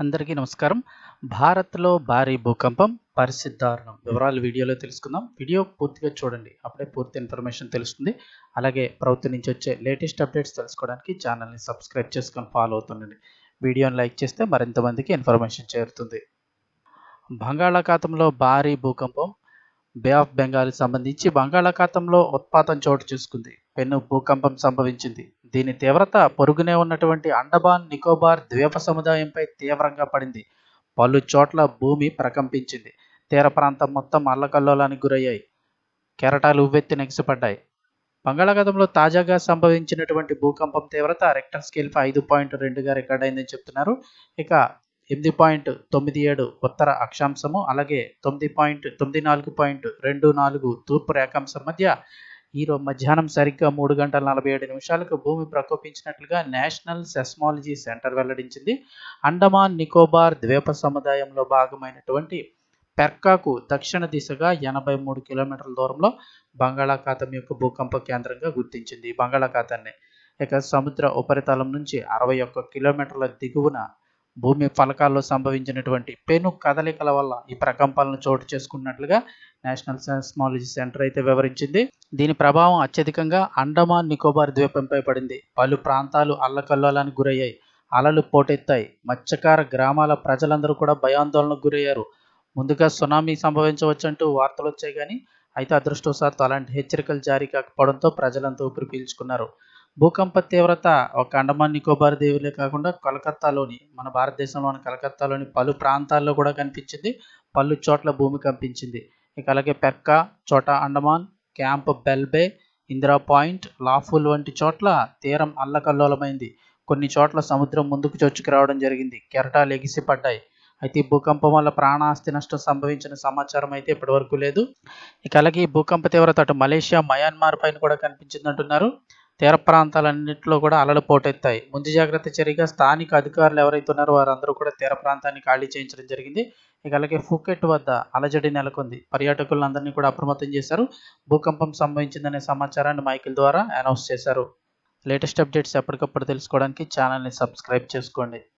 అందరికీ నమస్కారం. భారత్లో భారీ భూకంపం పరిస్థితి దారుణం వివరాలు వీడియోలో తెలుసుకుందాం. వీడియో పూర్తిగా చూడండి. అప్పుడే పూర్తి ఇన్ఫర్మేషన్ తెలుస్తుంది. అలాగే ప్రభుత్వం నుంచి వచ్చే లేటెస్ట్ అప్డేట్స్ తెలుసుకోవడానికి ఛానల్ని సబ్స్క్రైబ్ చేసుకొని ఫాలో అవుతుండండి. వీడియోని లైక్ చేస్తే మరింత మందికి ఇన్ఫర్మేషన్ చేరుతుంది. బంగాళాఖాతంలో భారీ భూకంపం. బే ఆఫ్ బెంగాల్ సంబంధించి బంగాళాఖాతంలో ఉత్పాతం చోటు చేసుకుంది. పెను భూకంపం సంభవించింది. దీని తీవ్రత పొరుగునే ఉన్నటువంటి అండమాన్ నికోబార్ ద్వీప సముదాయంపై తీవ్రంగా పడింది. పలు చోట్ల భూమి ప్రకంపించింది. తీర ప్రాంతం మొత్తం అల్లకల్లోలానికి గురయ్యాయి. కెరటాలు ఉవ్వెత్తి నెగిసిపడ్డాయి. బంగాళాఖాతంలో తాజాగా సంభవించినటువంటి భూకంపం తీవ్రత రెక్టర్ స్కేల్పై ఐదు పాయింట్ రెండుగా రికార్డ్ అయిందని చెప్తున్నారు. ఇక ఎనిమిది పాయింట్ తొమ్మిది ఏడు ఉత్తర అక్షాంశము అలాగే తొమ్మిది పాయింట్ తొమ్మిది నాలుగు పాయింట్ రెండు నాలుగు తూర్పు రేఖాంశం మధ్య ఈరోజు మధ్యాహ్నం సరిగ్గా మూడు గంటల నలభై ఏడు నిమిషాలకు భూమి ప్రకోపించినట్లుగా నేషనల్ సెస్మాలజీ సెంటర్ వెల్లడించింది. అండమాన్ నికోబార్ ద్వీప సముదాయంలో భాగమైనటువంటి పెర్కాకు దక్షిణ దిశగా ఎనభై మూడు కిలోమీటర్ల దూరంలో బంగాళాఖాతం యొక్క భూకంప కేంద్రంగా గుర్తించింది. బంగాళాఖాతాన్ని ఇక సముద్ర ఉపరితలం నుంచి అరవై ఒక్క కిలోమీటర్ల దిగువన భూమి ఫలకాల్లో సంభవించినటువంటి పెను కదలికల వల్ల ఈ ప్రకంపాలను చోటు చేసుకున్నట్లుగా నేషనల్ సెస్మాలజీ సెంటర్ అయితే వివరించింది. దీని ప్రభావం అత్యధికంగా అండమాన్ నికోబార్ ద్వీపంపై పడింది. పలు ప్రాంతాలు అల్లకల్లోలానికి గురయ్యాయి. అలలు పోటెత్తాయి. మత్స్యకార గ్రామాల ప్రజలందరూ కూడా భయాందోళనకు గురయ్యారు. ముందుగా సునామీ సంభవించవచ్చంటూ వార్తలు వచ్చాయి కానీ అయితే అదృష్టవశాత్తు అలాంటి హెచ్చరికలు జారీ కాకపోవడంతో ప్రజలంతా ఊపిరి పీల్చుకున్నారు. భూకంప తీవ్రత ఒక అండమాన్ నికోబార్ దీవులే కాకుండా కలకత్తాలోని మన భారతదేశంలోని కలకత్తాలోని పలు ప్రాంతాల్లో కూడా కనిపించింది. పలు చోట్ల భూమి కంపించింది. ఇక అలాగే పెక్క చోటా Andaman camp బెల్బే Indira point lawful వంటి చోట్ల తీరం అల్లకల్లోలమైంది. కొన్ని చోట్ల సముద్రం ముందుకు చొచ్చుకు రావడం జరిగింది. కెరటాలు ఎగిసిపడ్డాయి అయితే ఈ భూకంపం వల్ల ప్రాణాస్తి నష్టం సంభవించిన సమాచారం అయితే ఇప్పటివరకు లేదు. ఇక అలాగే ఈ భూకంప తీవ్రత అటు మలేషియా మయన్మార్ పైన కూడా కనిపించింది అంటున్నారు తీర ప్రాంతాలన్నింటిలో కూడా అలలు పోటెత్తాయి. ముందు జాగ్రత్త చర్యగా స్థానిక అధికారులు ఎవరైతే ఉన్నారో వారందరూ కూడా తీర ప్రాంతాన్ని ఖాళీ చేయించడం జరిగింది. ఇక అలాగే ఫుకెట్ వద్ద అలజడి నెలకొంది. పర్యాటకులందరినీ కూడా అప్రమత్తం చేశారు. భూకంపం సంభవించిందనే సమాచారాన్ని మైకిల్ ద్వారా అనౌన్స్ చేశారు. లేటెస్ట్ అప్డేట్స్ ఎప్పటికప్పుడు తెలుసుకోవడానికి ఛానల్ని సబ్స్క్రైబ్ చేసుకోండి.